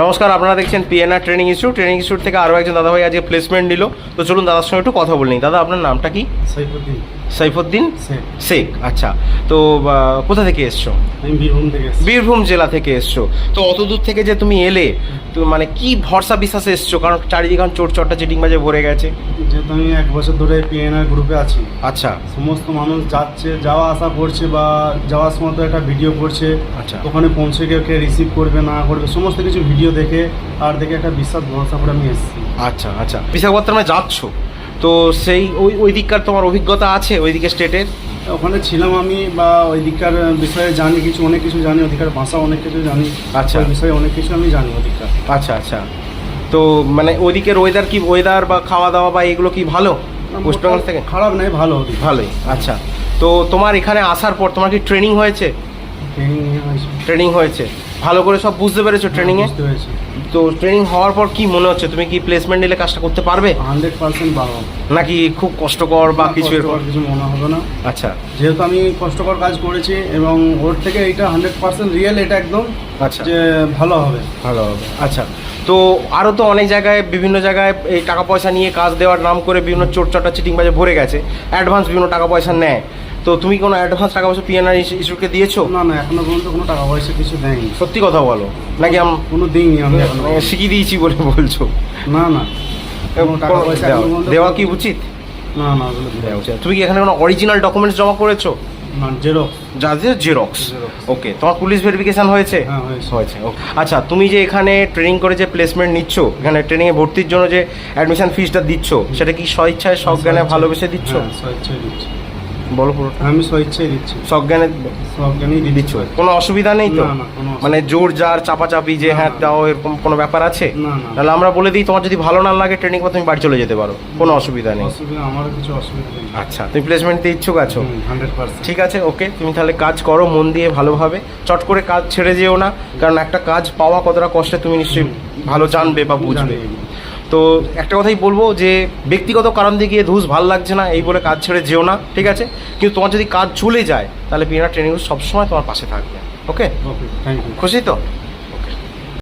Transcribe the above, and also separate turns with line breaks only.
নমস্কার, আপনারা দেখছেন PNR training institute training institute থেকে আরও একজন দাদাভাই আজকে প্লেসমেন্ট নিল। তো চলুন দাদার সঙ্গে একটু কথা বলে নিই। দাদা, আপনার নামটা কি?
সাইফুদ্দিন।
সাইফুদ্দিন
শেখ।
আচ্ছা। তো কোথা থেকে এসছো?
বীরভূম থেকে
বীরভূম জেলা থেকে এসছো। তো অত দূর থেকে যে তুমি এলে তো মানে কি ভরসা বিশ্বাসে এসছো? কারণ চারিদিকে এখন চোর চট্টা চিটিং বাজে ভরে গেছে।
যেহেতু আমি এক বছর ধরে পিএনআর গ্রুপে আছি।
আচ্ছা।
সমস্ত মানুষ যাচ্ছে যাওয়া আসা করছে বা যাওয়ার সময় তো একটা ভিডিও করছে।
আচ্ছা।
ওখানে পৌঁছে গিয়ে কে রিসিভ করবে না করবে সমস্ত কিছু ভিডিও দেখে আর দেখে একটা বিশ্বাস ভরসা করে আমি এসেছি।
আচ্ছা আচ্ছা। বিশাখাপত্তনমে যাচ্ছ? তো সেই ওই ওই দিককার তোমার অভিজ্ঞতা আছে ওই দিকে স্টেটের
ওখানে ছিলাম আমি বা ওই দিককার বিষয়ে জানি কিছু অনেক কিছু জানি ওদিককার ভাষা অনেক কিছু জানি
আচ্ছা।
বিষয়ে অনেক কিছু আমি জানি ওদিককার
আচ্ছা আচ্ছা। তো মানে ওইদিকের ওয়েদার কি ওয়েদার বা খাওয়া দাওয়া বা এগুলো কি ভালো? ওয়েস্ট বেঙ্গল থেকে?
খারাপ নয় ভালো
ভালোই আচ্ছা। তো তোমার এখানে আসার পর তোমার কি ট্রেনিং হয়েছে?
ট্রেনিং হয়েছে।
ট্রেনিং হয়েছে। ভালো করে সব বুঝতে পেরেছ ট্রেনিংয়ে
বুঝতে পেরেছি।
তো ট্রেনিং হওয়ার পর কি মনে হচ্ছে? তুমি কি প্লেসমেন্ট নিলে কাজটা করতে পারবে?
হান্ড্রেড পার্সেন্ট ভালো
নাকি খুব কষ্টকর বা কিছু এরকম?
কিছু মনে হবে না।
আচ্ছা।
যেহেতু আমি কষ্টকর কাজ করেছি এবং ওর থেকে এটা হান্ড্রেড পার্সেন্ট রিয়েল এটা একদম
আচ্ছা।
যে ভালো হবে।
ভালো হবে। আচ্ছা। তো আরও তো অনেক জায়গায় বিভিন্ন জায়গায় এই টাকা পয়সা নিয়ে কাজ দেওয়ার নাম করে বিভিন্ন চোর চটা চিটিং বাজে ভরে গেছে। অ্যাডভান্স বিভিন্ন টাকা পয়সা নেয়। তো তুমি কোনো অ্যাডভান্স টাকা পয়সা পিএনআর ইস্যুকে দিয়েছ?
না না এখনও পর্যন্ত কোনো টাকা পয়সা কিছু দেয়নি।
সত্যি কথা বলো। নাকি আমি
কোনো দিইনি আমি
এখনও শিখিয়ে দিয়েছি বলে বলছো।
না না। টাকা পয়সা
দেওয়া- কি উচিত?
না না
তুমি কি এখানে কোনো অরিজিনাল ডকুমেন্টস জমা করেছ? জেরক্স ওকে তোমার পুলিশ ভেরিফিকেশন হয়েছে?
হ্যাঁ, হয়েছে।
হয়েছে আচ্ছা তুমি যে এখানে ট্রেনিং করে যে প্লেসমেন্ট নিচ্ছ এখানে ট্রেনিংয়ে ভর্তির জন্য যে অ্যাডমিশন ফিসটা দিচ্ছ সেটা কি স্বইচ্ছায় সজ্ঞানে ভালোবেসে দিচ্ছ?
হ্যাঁ, দিচ্ছি।
বলো পুরোটা।
আমি স্বেচ্ছায় দিচ্ছি।
সজ্ঞানে
সব জ্ঞানেই
দিচ্ছ? কোনো অসুবিধা নেই তো? মানে জোর জার চাপাচাপি যে হ্যাঁ। দাও এরকম কোনো ব্যাপার আছে। তাহলে আমরা বলে দিই তোমার যদি ভালো না লাগে ট্রেনিং পর তুমি বাড়ি চলে যেতে পারো। কোনো অসুবিধা নেই।
আমারও কিছু অসুবিধা নেই।
আচ্ছা তুমি প্লেসমেন্ট ইচ্ছুক আছো? ঠিক আছে ওকে তুমি তাহলে কাজ করো মন দিয়ে ভালোভাবে। চট করে কাজ ছেড়ে যেও না কারণ একটা কাজ পাওয়া কতটা কষ্টে তুমি নিশ্চয়ই ভালো জানবে বা বুঝবে। তো একটা কথাই বলব যে ব্যক্তিগত কারণ দিয়ে গিয়ে ধুস ভালো লাগছে না এই বলে কাজ ছেড়ে যেও না ঠিক আছে? কিন্তু তোমার যদি কাজ চলে যায় তাহলে পিনা ট্রেনিং সবসময় তোমার পাশে থাকবে ওকে
ওকে থ্যাংক ইউ
খুশি তো?